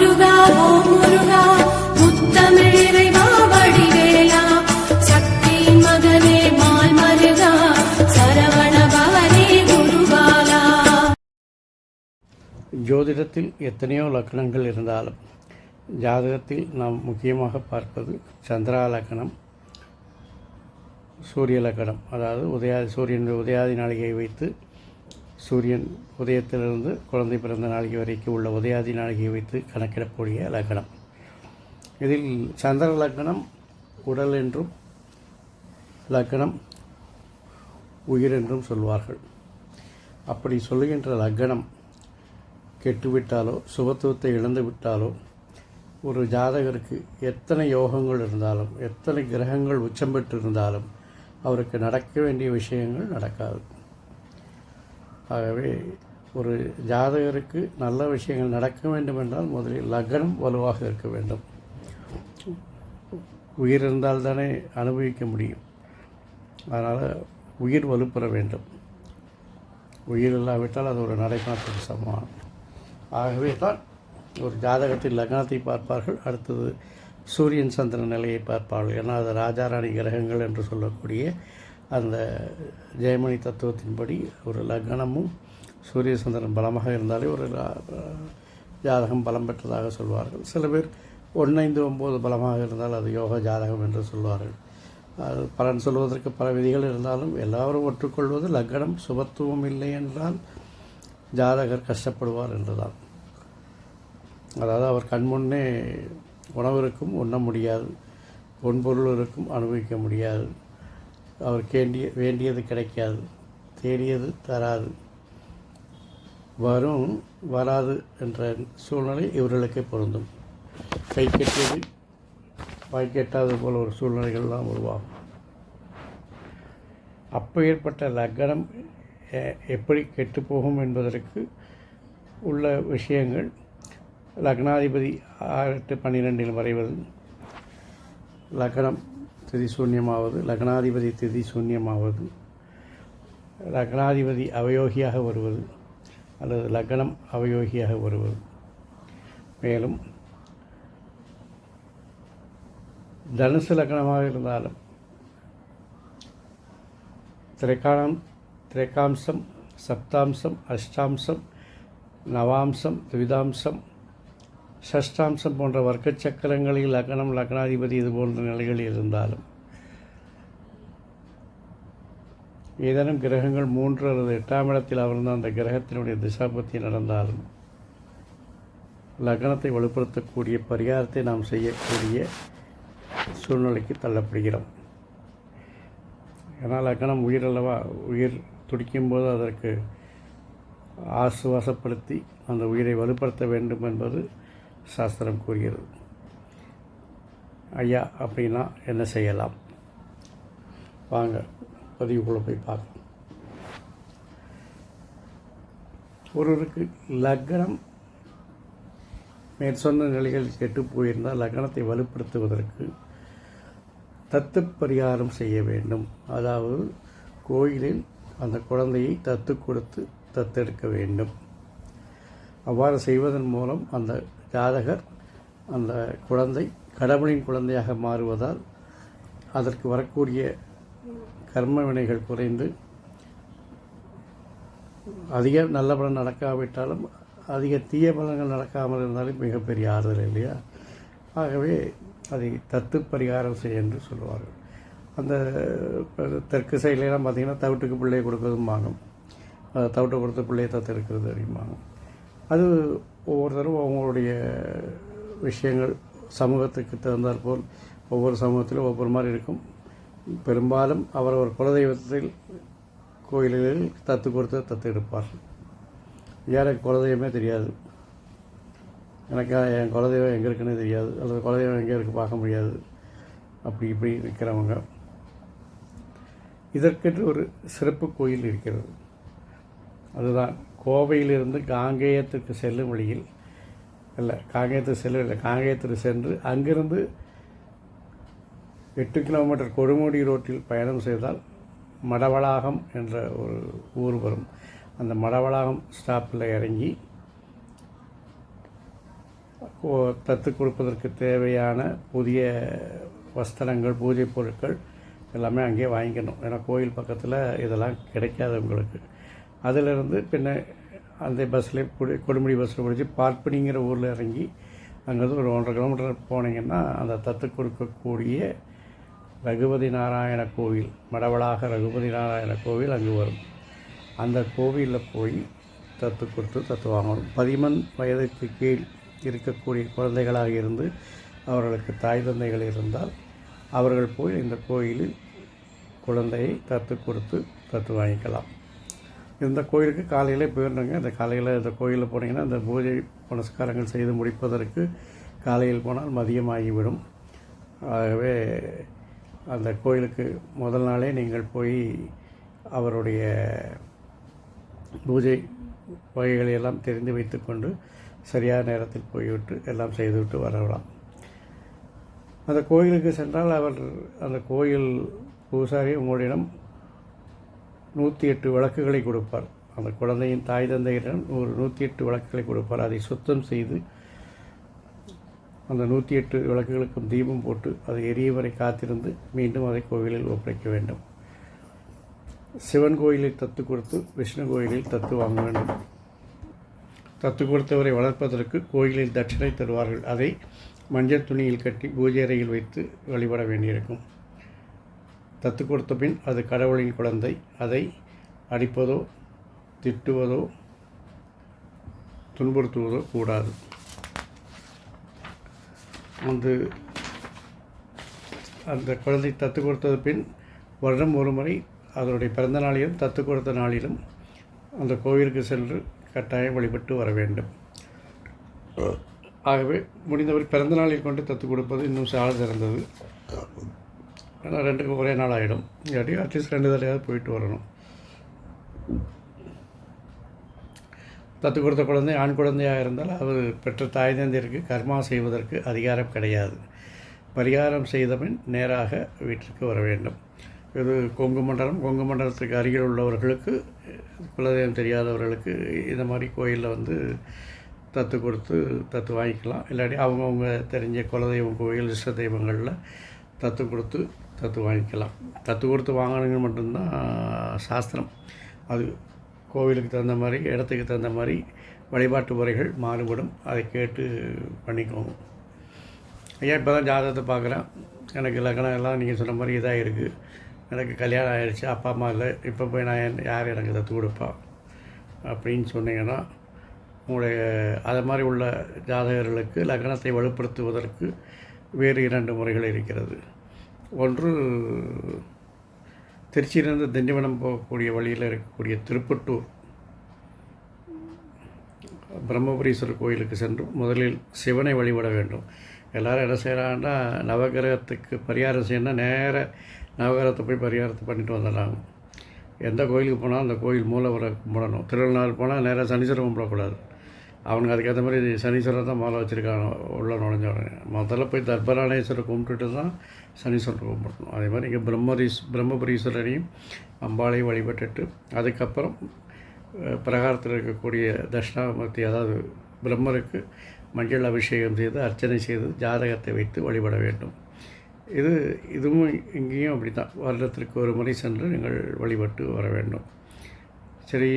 முருகா ஓ முருகா முத்தமிழிறைவா வடிவேலா. சக்தியின் மகனே மால் மருகா சரவண பவனே குருபாலா. ஜோதிடத்தில் எத்தனையோ லக்கணங்கள் இருந்தாலும் ஜாதகத்தில் நாம் முக்கியமாக பார்ப்பது சந்திரா லக்கணம் சூரிய லக்கணம். அதாவது உதயாதி சூரியனுடைய உதயாதி நாளிகையை வைத்து சூரியன் உதயத்திலிருந்து குழந்தை பிறந்த நாளிகை வரைக்கும் உள்ள உதயாதி நாளிகை வைத்து கணக்கிடக்கூடிய லக்னம் இதில் சந்திர லக்னம் உடல் என்றும் லக்னம் உயிர் என்றும் சொல்வார்கள். அப்படி சொல்லுகின்ற லக்னம் கெட்டுவிட்டாலோ சுபத்துவத்தை இழந்து விட்டாலோ ஒரு ஜாதகருக்கு எத்தனை யோகங்கள் இருந்தாலும் எத்தனை கிரகங்கள் உச்சம் பெற்று இருந்தாலும் அவருக்கு நடக்க வேண்டிய விஷயங்கள் நடக்காது. ஆகவே ஒரு ஜாதகருக்கு நல்ல விஷயங்கள் நடக்க வேண்டும் என்றால் முதலில் லக்னம் வலுவாக இருக்க வேண்டும். உயிர் இருந்தால் தானே அனுபவிக்க முடியும். அதனால் உயிர் வலுப்பெற வேண்டும். உயிர் இல்லாவிட்டால் அது ஒரு நடைமாற்றம் சமமானம் ஆகவே தான் ஒரு ஜாதகத்தில் லக்னத்தை பார்ப்பார்கள். அடுத்தது சூரியன் சந்திரன் நிலையை பார்ப்பார்கள். ஏன்னா அது ராஜாராணி கிரகங்கள் என்று சொல்லக்கூடிய அந்த ஜெயமணி தத்துவத்தின்படி ஒரு லக்னமும் சூரிய சந்திரன் பலமாக இருந்தாலே ஒரு ஜாதகம் பலம் பெற்றதாக சொல்வார்கள். சில பேர் ஒன்றைந்து ஒம்பது பலமாக இருந்தால் அது யோக ஜாதகம் என்று சொல்வார்கள். அது பலன் சொல்வதற்கு பல விதிகள் இருந்தாலும் எல்லாரும் ஒற்றுக்கொள்வது லக்னம் சுபத்துவம் இல்லை என்றால் ஜாதகர் கஷ்டப்படுவார் என்றுதான். அதாவது அவர் கண்முன்னே உணவு இருக்கும் உண்ண முடியாது. பொன்பொருள் இருக்கும் அனுபவிக்க முடியாது. அவருக்கு வேண்டிய வேண்டியது கிடைக்காது. தேடியது தராது. வரும் வராது என்ற சூழ்நிலை இவர்களுக்கே பொருந்தும். கை கட்டியது வாய் கெட்டாது போல ஒரு சூழ்நிலைகள்லாம் உருவாகும். அப்போ ஏற்பட்ட லக்னம் எப்படி கெட்டுப்போகும் என்பதற்கு உள்ள விஷயங்கள் லக்னாதிபதி ஆறு எட்டு பன்னிரெண்டில் வரைவது லக்னம் திதி சூன்யமாவது லக்னாதிபதி திதி சூன்யமாவது லக்னாதிபதி அவயோகியாக வருவது அல்லது லக்னம் அவயோகியாக வருவது. மேலும் தனுசு லக்னமாக இருந்தாலும் திரைக்காலம் திரைக்காம்சம் சப்தாம்சம் அஷ்டாம்சம் நவாம்சம் துவிதாம்சம் ஷஷ்டாம்சம் போன்ற வர்க்க சக்கரங்களில் லக்னம் லக்னாதிபதி இது போன்ற நிலைகள் இருந்தாலும் ஏதேனும் கிரகங்கள் மூன்று அல்லது எட்டாம் இடத்தில் அமர்ந்த அந்த கிரகத்தினுடைய திசாபத்தி நடந்தாலும் லக்னத்தை வலுப்படுத்தக்கூடிய பரிகாரத்தை நாம் செய்யக்கூடிய சூழ்நிலைக்கு தள்ளப்படுகிறோம். ஏன்னா லக்னம் உயிர் அல்லவா? உயிர் துடிக்கும்போது அதற்கு ஆசுவாசப்படுத்தி அந்த உயிரை வலுப்படுத்த வேண்டும் என்பது சாஸ்திரம் கூறுகிறது. ஐயா அப்படின்னா என்ன செய்யலாம்? வாங்க பதிவுக்குள்ளே போய் பார்க்கலாம். ஒருவருக்கு லக்னம் மேற்சொன்ன நிலைகள் கெட்டு போயிருந்தால் லக்னத்தை வலுப்படுத்துவதற்கு தத்து பரிகாரம் செய்ய வேண்டும். அதாவது கோயிலில் அந்த குழந்தையை தத்து கொடுத்து தத்தெடுக்க வேண்டும். அவ்வாறு செய்வதன் மூலம் அந்த ஜாதகர் அந்த குழந்தை கடவுளின் குழந்தையாக மாறுவதால் அதற்கு வரக்கூடிய கர்ம வினைகள் குறைந்து அதிக நல்ல பலன் நடக்காவிட்டாலும் அதிக தீய பலன்கள் நடக்காமல் இருந்தாலும் மிகப்பெரிய ஆறுதல் இல்லையா? ஆகவே அதை தத்து பரிகாரம் செய் என்று சொல்லுவார்கள். அந்த தெற்கு சைட்லலாம் பார்த்திங்கன்னா தவிட்டுக்கு பிள்ளையை கொடுக்கறதும் வாங்கும். தவிட்டை கொடுத்த பிள்ளையை தத்து இருக்கிறது அப்படிம்பாங்க. அது ஒவ்வொருத்தரும் அவங்களுடைய விஷயங்கள் சமூகத்துக்கு தகுந்தாற்போல் ஒவ்வொரு சமூகத்திலும் ஒவ்வொரு மாதிரி இருக்கும். பெரும்பாலும் அவரவர் குலதெய்வத்தில் கோயில்களில் தத்து கொடுத்து தத்து எடுப்பார்கள். யாருக்கு குலதெய்வமே தெரியாது. எனக்கு என் குலதெய்வம் எங்கே இருக்குன்னு தெரியாது. அல்லது குலதெய்வம் எங்கே இருக்குது பார்க்க முடியாது. அப்படி இப்படி இருக்கிறவங்க. இதற்கென்று ஒரு சிறப்பு கோயில் இருக்கிறது. அதுதான் கோவையிலிருந்து காங்கேயத்துக்கு செல்லும் வழியில் இல்லை காங்கேயத்துக்கு செல்லும் இல்லை காங்கேயத்துக்கு சென்று அங்கிருந்து எட்டு கிலோமீட்டர் கொடுமுடி ரோட்டில் பயணம் செய்தால் மடவளாகம் என்ற ஒரு ஊர் வரும். அந்த மடவளாகம் ஸ்டாப்பில் இறங்கி கோ- தத்து கொடுப்பதற்கு தேவையான புதிய வஸ்திரங்கள் பூஜை பொருட்கள் எல்லாமே அங்கேயே வாங்கிக்கணும். ஏன்னா கோயில் பக்கத்தில் இதெல்லாம் கிடைக்காது உங்களுக்கு. அதிலிருந்து பின்ன அந்த பஸ்ஸில் குடி கொடுமுடி பஸ்ஸில் பிடிச்சி பார்ப்பனிங்கிற ஊரில் இறங்கி அங்கேருந்து ஒரு ஒன்றரை கிலோமீட்டர் போனீங்கன்னா அந்த தத்து கொடுக்கக்கூடிய ரகுபதி நாராயண கோவில் மடவளாக ரகுபதி நாராயண கோவில் அங்கு வரும். அந்த கோவிலில் போய் தத்து கொடுத்து தத்து வாங்கணும். பதிமன் வயதுக்கு கீழ் இருக்கக்கூடிய குழந்தைகளாக இருந்து அவர்களுக்கு தாய் தந்தைகள் இருந்தால் அவர்கள் போய் இந்த கோயிலில் குழந்தையை தத்து கொடுத்து தத்து வாங்கிக்கலாம். இந்த கோயிலுக்கு காலையிலே போயிடணுங்க இந்த காலையில் இந்த கோயிலில் போனீங்கன்னா இந்த பூஜை புனஸ்காரங்கள் செய்து முடிப்பதற்கு காலையில் போனால் மதியம் ஆகிவிடும் ஆகவே அந்த கோயிலுக்கு முதல் நாளே நீங்கள் போய் அவருடைய பூஜை வகைகளை எல்லாம் தெரிந்து வைத்துக்கொண்டு சரியான நேரத்தில் போய்விட்டு எல்லாம் செய்துவிட்டு வரலாம். அந்த கோயிலுக்கு சென்றால் அவர் அந்த கோயில் பூசாரி உங்களிடம் நூற்றி எட்டு விளக்குகளை கொடுப்பார். அந்த குழந்தையின் தாய் தந்தையிடம் ஒரு நூற்றி எட்டு வழக்குகளை கொடுப்பார். அதை சுத்தம் செய்து அந்த நூற்றி எட்டு விளக்குகளுக்கும் தீபம் போட்டு அது எரிய வரை காத்திருந்து மீண்டும் அதை கோவிலில் ஒப்படைக்க வேண்டும். சிவன் கோயிலில் தத்து கொடுத்து விஷ்ணு கோயிலில் தத்து வாங்க வேண்டும். தத்து கொடுத்தவரை வளர்ப்பதற்கு கோயிலில் தட்சிணை தருவார்கள். அதை மஞ்சள் துணியில் கட்டி பூஜை அறையில் வைத்து வழிபட வேண்டியிருக்கும். தத்து கொடுத்த பின் அது கடவுளின் குழந்தை. அதை அடிப்பதோ திட்டுவதோ துன்புறுத்துவதோ கூடாது. வந்து அந்த குழந்தை தத்து கொடுத்தது பின் வருடம் ஒரு முறை அதனுடைய பிறந்த நாளிலும் தத்து கொடுத்த நாளிலும் அந்த கோவிலுக்கு சென்று கட்டாயம் வழிபட்டு வர வேண்டும். ஆகவே முடிந்தவர் பிறந்த நாளில் கொண்டு தத்து கொடுப்பது இன்னும் சால சிறந்தது ஏன்னா ரெண்டுக்கும் ஒரே நாள் ஆகிடும் இல்லாட்டி அட்லீஸ்ட் ரெண்டு தடையாவது போயிட்டு வரணும். தத்து கொடுத்த குழந்தை ஆண் குழந்தையாக இருந்தால் அவர் பெற்ற தாய் தந்தையருக்கு கர்மா செய்வதற்கு அதிகாரம் கிடையாது. பரிகாரம் செய்தபின் நேராக வீட்டிற்கு வர வேண்டும். இது கொங்கு மண்டலம். கொங்கு மண்டலத்துக்கு அருகில் உள்ளவர்களுக்கு குலதெய்வம் தெரியாதவர்களுக்கு இந்த மாதிரி கோயிலில் வந்து தத்து கொடுத்து தத்து வாங்கிக்கலாம். இல்லாட்டி அவங்கவுங்க தெரிஞ்ச குலதெய்வம் கோயில் இஷ்ட தெய்வங்களில் தத்து கொடுத்து தத்து வாங்கிக்கலாம் தத்து கொடுத்து வாங்கணுங்க மட்டும்தான் சாஸ்திரம். அது கோவிலுக்கு தகுந்த மாதிரி இடத்துக்கு தகுந்த மாதிரி வழிபாட்டு முறைகள் மாறுபடும். அதை கேட்டு பண்ணிக்கோங்க. ஐயா இப்போ தான் ஜாதகத்தை பார்க்குறேன். எனக்கு லக்னம் எல்லாம் நீங்கள் சொன்ன மாதிரி இதாக இருக்குது எனக்கு கல்யாணம் ஆகிடுச்சு அப்பா அம்மா இல்லை. இப்போ போய் நான் யார் எனக்கு தத்து கொடுப்பா அப்படின்னு சொன்னீங்கன்னா உங்களுடைய அது மாதிரி உள்ள ஜாதகர்களுக்கு லக்னத்தை வலுப்படுத்துவதற்கு வேறு இரண்டு முறைகள் இருக்கிறது. ஒன்று திருச்சியிலிருந்து திண்டிவனம் போகக்கூடிய வழியில் இருக்கக்கூடிய திருப்பட்டூர் பிரம்மபுரீஸ்வரர் கோயிலுக்கு சென்று முதலில் சிவனை வழிபட வேண்டும். எல்லாரும் என்ன செய்கிறாங்கன்னா நவகிரகத்துக்கு பரிகாரம் செய்யணும்னா நேர நவகிரகத்தை போய் பரிகாரத்தை பண்ணிட்டு வந்துடுறாங்க எந்த கோயிலுக்கு போனால் அந்த கோயில் மூலவரை கும்பிடணும். திருநாள் போனால் நேராக சனீஸ்வரம் கும்பிடக்கூடாது. அவனுக்கு அதுக்கேற்ற மாதிரி சனீஸ்வரன் தான் மாலை வச்சுருக்காங்க உள்ள நுழைஞ்ச உடனே. முதல்ல போய் தர்பராணேஸ்வரர் கும்பிட்டுட்டு தான் சனீஸ்வரர் கும்பிடணும். அதே மாதிரி இங்கே பிரம்மரீஸ் பிரம்மபுரீஸ்வரரையும் அம்பாளையும் வழிபட்டுட்டு அதுக்கப்புறம் பிரகாரத்தில் இருக்கக்கூடிய தட்சிணாமூர்த்தி அதாவது பிரம்மருக்கு மஞ்சள் அபிஷேகம் செய்து அர்ச்சனை செய்து ஜாதகத்தை வைத்து வழிபட வேண்டும். இது இதுவும் இங்கேயும் அப்படி தான் வருடத்திற்கு ஒரு முறை சென்று நீங்கள் வழிபட்டு வர வேண்டும். சரி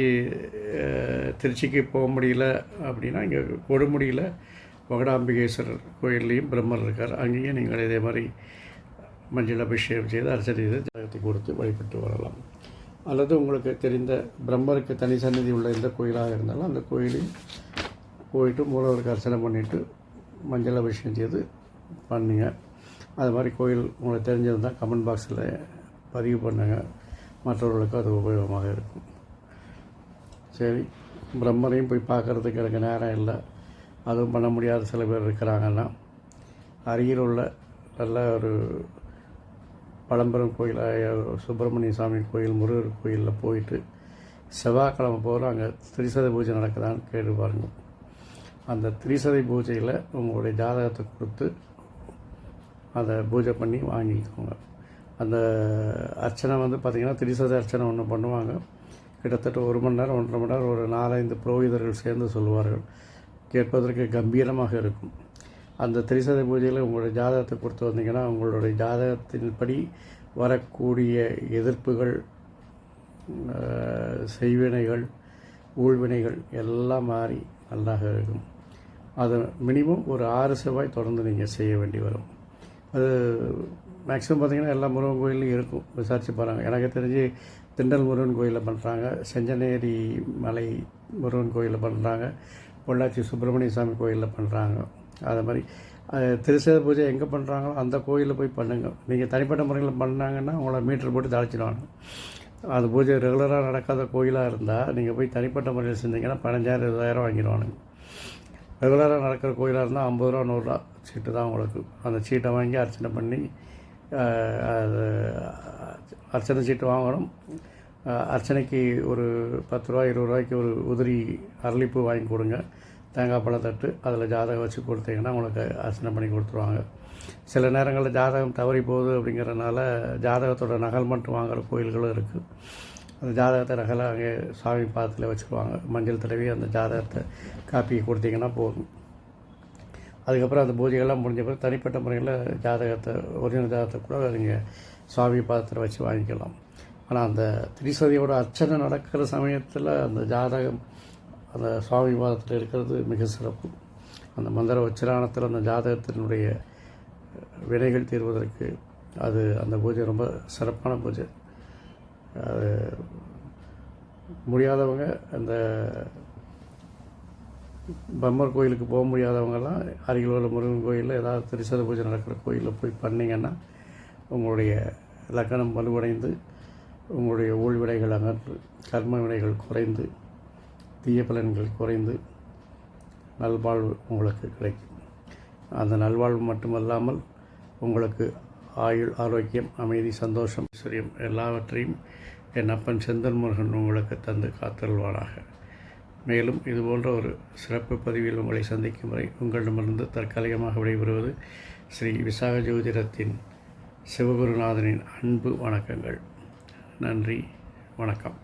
திருச்சிக்கு போக முடியல அப்படின்னா இங்கே கொடுமுடியில் வகடாம்பிகேஸ்வரர் கோயில்லையும் பிரம்மர் இருக்கார். அங்கேயும் நீங்கள் இதே மாதிரி மஞ்சள் அபிஷேகம் செய்து அர்ச்சனை செய்து கொடுத்து வழிபட்டு வரலாம். அல்லது உங்களுக்கு தெரிந்த பிரம்மருக்கு தனி சன்னதி உள்ள எந்த கோயிலாக இருந்தாலும் அந்த கோயிலையும் போயிட்டு மூலவருக்கு அர்ச்சனை பண்ணிவிட்டு மஞ்சள் அபிஷேகம் செய்து பண்ணுங்க. அது மாதிரி கோயில் உங்களுக்கு தெரிஞ்சிருந்தால் கமெண்ட் பாக்ஸில் பதிவு பண்ணுங்கள் மற்றவர்களுக்கு அது உபயோகமாக இருக்கும். சரி பிரம்மரையும் போய் பார்க்குறதுக்கு எனக்கு நேரம் இல்லை. அதுவும் பண்ண முடியாத சில பேர் இருக்கிறாங்கன்னா அருகில் உள்ள நல்ல ஒரு பழம்பெரும் கோயில் சுப்பிரமணிய சாமி கோயில் முருகர் கோயிலில் போயிட்டு செவ்வாய்க்கிழமை போகிற அங்கே திரிசதை பூஜை நடக்குதான்னு கேட்டு பாருங்க. அந்த திரிசதை பூஜையில் உங்களுடைய ஜாதகத்தை கொடுத்து அதை பூஜை பண்ணி வாங்கிக்கோங்க. அந்த அர்ச்சனை வந்து பார்த்திங்கன்னா திரிசதை அர்ச்சனை ஒன்று பண்ணுவாங்க. கிட்டத்தட்ட ஒரு மணி நேரம் ஒன்றரை மணி நேரம் ஒரு நாலஞ்சு புரோகிதர்கள் சேர்ந்து சொல்லுவார்கள். கேட்பதற்கு கம்பீரமாக இருக்கும். அந்த திரிசதை பூஜையில் உங்களுடைய ஜாதகத்தை கொடுத்து வந்தீங்கன்னா உங்களுடைய ஜாதகத்தின்படி வரக்கூடிய எதிர்ப்புகள் செய்வினைகள் ஊழ்வினைகள் எல்லாம் மாறி நல்லாக இருக்கும். அது மினிமம் ஒரு ஆறு செவ்வாய் தொடர்ந்து நீங்கள் செய்ய வேண்டி வரும். அது மேக்ஸிமம் பார்த்திங்கன்னா எல்லா முருகன் கோயிலையும் இருக்கும். விசாரித்து பாருங்கள் எனக்கு தெரிஞ்சு திண்டல் முருகன் கோயிலில் பண்ணுறாங்க செஞ்சநேரி மலை முருகன் கோயிலில் பண்ணுறாங்க பொள்ளாச்சி சுப்பிரமணிய சாமி கோயிலில் பண்ணுறாங்க அது மாதிரி அஹ், திருசேத பூஜை எங்கே பண்ணுறாங்களோ அந்த கோயிலில் போய் பண்ணுங்க. நீங்கள் தனிப்பட்ட முறையில் பண்ணாங்கன்னா உங்களை மீட்டர் போட்டு தாழ்ச்சிடுவாங்க அது பூஜை ரெகுலராக நடக்காத கோயிலாக இருந்தால் நீங்கள் போய் தனிப்பட்ட முறையில் செஞ்சீங்கன்னா பதினஞ்சாயிரம் இருபதாயிரம் வாங்கிடுவானுங்க. ரெகுலராக நடக்கிற கோயிலாக இருந்தால் ஐம்பது ரூபா நூறுரூவா சீட்டு தான் உங்களுக்கு. அந்த சீட்டை வாங்கி அர்ச்சனை பண்ணி அர்ச்சனை சீட்டு வாங்கணும். அர்ச்சனைக்கு ஒரு பத்து ரூபா இருபது ரூபாய்க்கு ஒரு உதிரி அரளிப்பூ வாங்கி கொடுங்க. தேங்காய் பழம் தட்டு அதில் ஜாதகம் வச்சு கொடுத்தீங்கன்னா உங்களுக்கு அர்ச்சனை பண்ணி கொடுத்துருவாங்க. சில நேரங்களில் ஜாதகம் தவறி போகுது அப்படிங்கிறனால ஜாதகத்தோட நகல் மட்டும் வாங்குகிற கோயில்களும் இருக்குது அந்த ஜாதகத்தை நகலை அங்கே சாமி பாதத்தில் வச்சுருவாங்க. மஞ்சள் தடவி அந்த ஜாதகத்தை காப்பி கொடுத்தீங்கன்னா போதும். அதுக்கப்புறம் அந்த பூஜைகள்லாம் முடிஞ்ச பிறகு தனிப்பட்ட முறையில் ஜாதகத்தை ஒரிஜினல் ஜாதகத்தை கூட நீங்கள் சுவாமி பாதத்தில் வச்சு வாங்கிக்கலாம். ஆனால் அந்த திரிசதியோட அர்ச்சனை நடக்கிற சமயத்தில் அந்த ஜாதகம் அந்த சுவாமி பாதத்தில் இருக்கிறது மிக சிறப்பு. அந்த மந்திர உச்சராணத்தில் அந்த ஜாதகத்தினுடைய வினைகள் தீர்வதற்கு அது அந்த பூஜை ரொம்ப சிறப்பான பூஜை. அது முடியாதவங்க அந்த பம்மர் கோயிலுக்கு போக முடியாதவங்கெல்லாம் அருகில் உள்ள முருகன் கோயிலில் ஏதாவது திரிசத பூஜை நடக்கிற கோயிலில் போய் பண்ணிங்கன்னா உங்களுடைய லக்கணம் வலுவடைந்து உங்களுடைய ஊழ்விடைகள் அகன்று கர்ம வினைகள் குறைந்து தீய பலன்கள் குறைந்து நல்வாழ்வு உங்களுக்கு கிடைக்கும். அந்த நல்வாழ்வு மட்டுமல்லாமல் உங்களுக்கு ஆயுள் ஆரோக்கியம் அமைதி சந்தோஷம் ஐஸ்வர்யம் எல்லாவற்றையும் என் அப்பன் செந்தன் முருகன் உங்களுக்கு தந்து காத்தல்வானாக மேலும் இதுபோன்ற ஒரு சிறப்பு பதிவில் உங்களை சந்திக்கும் வரை உங்களிடமிருந்து தற்காலிகமாக விடைபெறுவது ஸ்ரீ விசாக ஜோதிடத்தின் சிவகுருநாதனின் அன்பு வணக்கங்கள். நன்றி வணக்கம்.